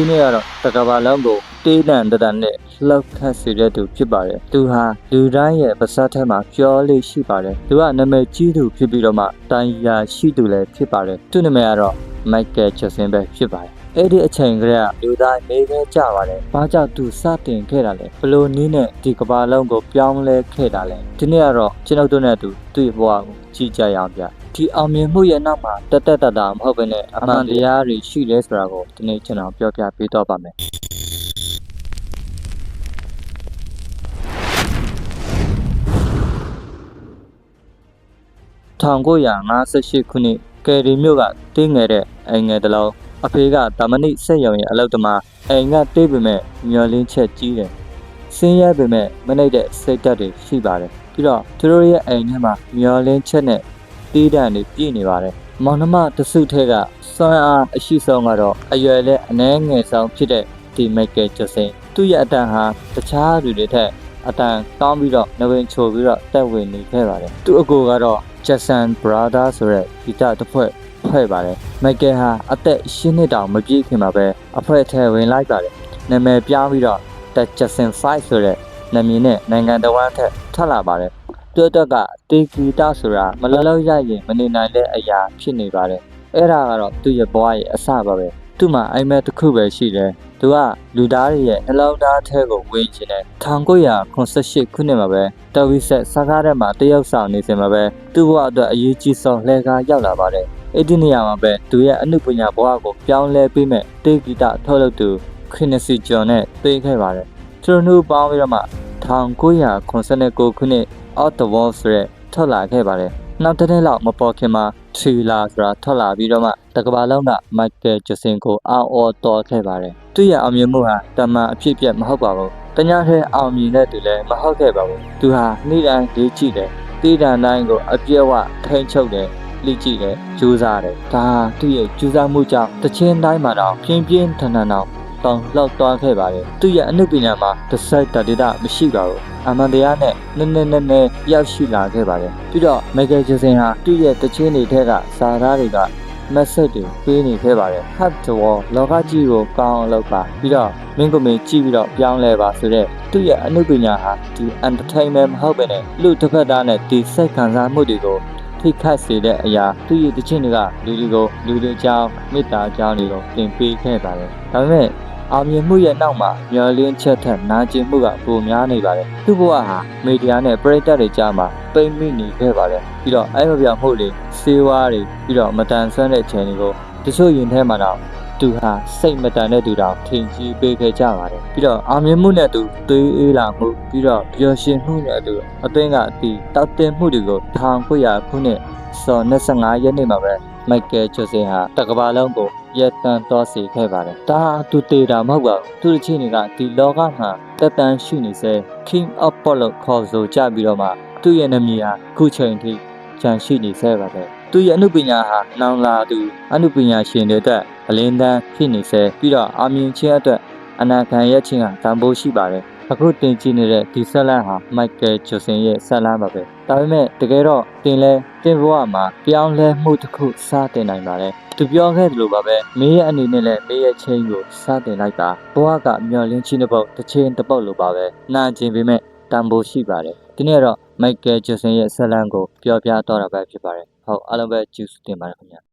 ဒီနေ့ကတော့တကဘာလုံးကိုတေးတန်တတန်နဲ့လှောက်ခတ်စေတဲ့သူဖြစ်ပါတယ်သူဟာလူတိုင်းရဲ့ပါးစပ်ထဲမှာပြောလေးရှိပါတယ်သူကနာမည်ကြီးသူဖြစ်ပြီးတော့မှတိုင်ယာရှိသူလည်းဖြစ်ပါတယ်သူ့နာမည်ကတော့မိုက်ကယ်ချက်ဆင်ပဲဖြစ်ပါတယ် အဲ့ဒီအချိန်ကလေးကလူတိုင်းမေးခဲကြပါတယ်။ဘာကြောင့်သူစတင်ခဲ့တာလဲ။ဘလို့နည်းနဲ့ဒီကဘာလုံးကိုပြောင်းလဲခဲ့တာလဲ။ဒီနေ့ကတော့ကျွန်ုပ်တို့နဲ့အတူသူ့ရဲ့ဘဝကိုကြည့်ကြရအောင်ဗျ။ဒီအောင်မြင်မှုရဲ့နောက်မှာတက်တက်တတာမဟုတ်ဘဲနဲ့အမှန်တရားတွေရှိလဲဆိုတာကိုဒီနေ့ကျွန်တော်ပြောပြပေးတော့ပါမယ်။1958ခုနှစ်ကယ်ရီမြို့ကတင်းငယ်တဲ့အိမ်ငယ်တစ်လုံး အဖေကတာမဏိစက်ရုံရဲ့အလုပ်သမားအိမ်ကတေးပေမဲ့မျောလင်းချက်ကြီးတယ်။စင်းရဲပေမဲ့မနှိပ်တဲ့စိတ်ဓာတ်တွေရှိပါတယ်။ပြီးတော့သူတို့ရဲ့အိမ်ထဲမှာမျောလင်းချက်နဲ့တီးတန့်တွေပြည့်နေပါတယ်။မောင်နှမတစုထဲကစွမ်းအားအရှိဆုံးကတော့အရွယ်နဲ့အနှဲငယ်ဆုံးဖြစ်တဲ့ဒီမိုက်ကယ်ဂျက်ဆင်သူ့ရဲ့အတန်ဟာတခြားလူတွေထက်အတန်ကောင်းပြီးတော့နဝင်ချိုပြီးတော့တက်ဝင်နေခဲ့ပါတယ်သူ့အကိုကတော့ Jackson Brother ဆိုတဲ့ဂီတတစ်ဖွဲ့ ဖွဲ့ပါတယ်မိုက်ကယ်ဟာအသက်၈နှစ်တောင်မပြည့်ခင်မှာပဲအဖွဲ့ထဲဝင်လိုက်ပါတယ်နာမည်ပြောင်းပြီးတော့ The Jackson 5ဆိုတဲ့နာမည်နဲ့နိုင်ငံတော်ဝန်ထက်ထပ်လာပါတယ်တွတ်တက်ကတေဂီတဆိုတာမလလောက်ရရင်မနေနိုင်တဲ့အရာဖြစ်နေပါတယ်အဲ့ဒါကတော့သူ့ရဲ့ဘဝရဲ့အစပါပဲသူ့မှာအိမ်မက်တစ်ခုပဲရှိတယ်သူကလူသားတွေရဲ့နှလုံးသားထဲကိုဝင်ချင်တယ်1988ခုနှစ်မှာပဲတော်ဝီဆက်စကားထဲမှာတရုတ်ဆောင်နေစဉ်မှာပဲသူ့ဘဝအတွက်အရေးကြီးဆုံးလှည့်ကားရောက်လာပါတယ် အဲ့ဒီနေရာမှာပဲသူရဲ့အမှုပညာဘဝကိုပြောင်းလဲပေးမဲ့တေဂီတထုတ်လုပ်သူခရစ်နစီဂျွန်နဲ့တွေ့ခဲ့ပါတယ်သူတို့နှစ်ပေါင်းပြီးတော့မှ1989ခုနှစ် Out the Wall ဆိုတဲ့ထွက်လာခဲ့ပါတယ်နောက်တစ်နှစ်လောက်မပေါ်ခင်မှာ Thriller ဆိုတာထွက်လာပြီးတော့မှတကဘာလုံးက Michael Jackson ကိုအော်အော်တော်ခဲ့ပါတယ်။သူ့ရဲ့အောင်မြင်မှုဟာတမန်အဖြစ်ပြက်မဟုတ်ပါဘူး။တ냐ထဲအောင်မြင်တဲ့သူလည်းမဟုတ်ခဲ့ပါဘူး။သူဟာနေ့တိုင်းလေးကြည့်တယ်။တီးတန်တိုင်းကိုအပြည့်အဝထိန်းချုပ်တယ်။ လိကြည့်တယ်ကြိုးစားတယ်။ဒါဟာသူ့ရဲ့ကြိုးစားမှုကြောင့်တချင်းတိုင်းမှာတော့ပြင်းပြင်းထန်ထန်တော့တောင်းလောက်သွားခဲ့ပါတယ်။သူ့ရဲ့အနုပညာမှာတစ်စိုက်တတိတမရှိပါဘူး။အမှန်တရားနဲ့နည်းနည်းနည်းနည်းရောက်ရှိလာခဲ့ပါတယ်။ပြီးတော့ Michael Jackson ဟာသူ့ရဲ့တချင်းတွေထက်ကဇာတ်သားတွေက message တွေပေးနေခဲ့ပါတယ်။ Hard to wall လောကကြီးကိုကောင်းအောင်လုပ်ပါပြီးတော့မင်းကိုမင်းကြည့်ပြီးတော့ပြောင်းလဲပါဆိုတဲ့သူ့ရဲ့အနုပညာဟာဒီ entertainment မဟုတ်ဘဲနဲ့လူတစ်ဖက်သားနဲ့ဒီစိတ်ခံစားမှုတွေကို ထိခိုက်စေတဲ့အရာသူ့ရဲ့တခြင်းတွေကလူတွေကိုလူတွေအကြောင်းမေတ္တာအကြောင်းတွေကိုသင်ပေးခဲ့ပါတယ်။ဒါပေမဲ့အောင်မြင်မှုရဲ့နောက်မှာမျောလင်းချက်ထက်နာကျင်မှုကပိုများနေပါတယ်။သူ့ဘဝဟာမီဒီယာနဲ့ပရိသတ်တွေကြားမှာပိတ်မိနေခဲ့ပါတယ်။ပြီးတော့အဲ့မပြောင်မှုတွေစေဝါးတွေပြီးတော့မတန်ဆွမ်းတဲ့ခြေတွေကိုတချို့ယင်ထဲမှာတော့ သူဟာစိတ်မတန်တဲ့သူတောင်ထင်ကြီးပေးခဲ့ကြပါတယ်။ပြီးတော့အောင်မြင်မှုနဲ့သူသွေးအေးလာမှုပြီးတော့ပျော်ရွှင်မှုနဲ့သူအသိန်းကအတီတောက်တင်မှုတွေကို1900ခုနှစ်စော်25ရက်နေ့မှာပဲမိုက်ကယ်ဂျိုဆင်ဟာတကဘာလုံးကိုရက်တန်တော်စီခဲ့ပါတယ်။ဒါဟာသူတေတာမဟုတ်ပါဘူး။သူ့ချင်းတွေကဒီလောကမှာတက်တန်ရှိနေစေ King of Pop လို့ခေါ်ဆိုကြပြီးတော့မှသူ့ရဲ့နာမည်ဟာခုချိန်ထိကျန်ရှိနေဆဲပါပဲ။ သူ့ရဲ့အမှုပညာဟာနောင်လာသူအမှုပညာရှင်တွေအတွက်အလင်းတန်းဖြစ်နေစေပြီးတော့အာမြင်ခြင်းအတွက်အနာခံရခြင်းဟာတန်ဖိုးရှိပါတယ်။အခုတင်ကြည့်နေတဲ့ဒီဆက်လန်းဟာမိုက်ကယ်ဂျိုဆင်ရဲ့ဆက်လန်းပါပဲ။ဒါပေမဲ့တကယ်တော့တင်လဲတင်ဘဝမှာပြောင်းလဲမှုတစ်ခုစတင်နိုင်ပါတယ်။သူပြောခဲ့သလိုပါပဲမင်းရဲ့အနေနဲ့လည်းမင်းရဲ့ချင်းကိုစတင်လိုက်တာဘဝကမျောလင်းချင်းတစ်ပုတ်တစ်ချင်းတစ်ပုတ်လိုပါပဲ။နာကျင်ပေမဲ့တန်ဖိုးရှိပါတယ်။ဒီနေ့တော့မိုက်ကယ်ဂျိုဆင်ရဲ့ဆက်လန်းကိုပြောပြတော့တာပဲဖြစ်ပါတယ်။ ဟုတ်အားလုံးပဲကျေးဇူးတင်ပါတယ်ခင်ဗျာ။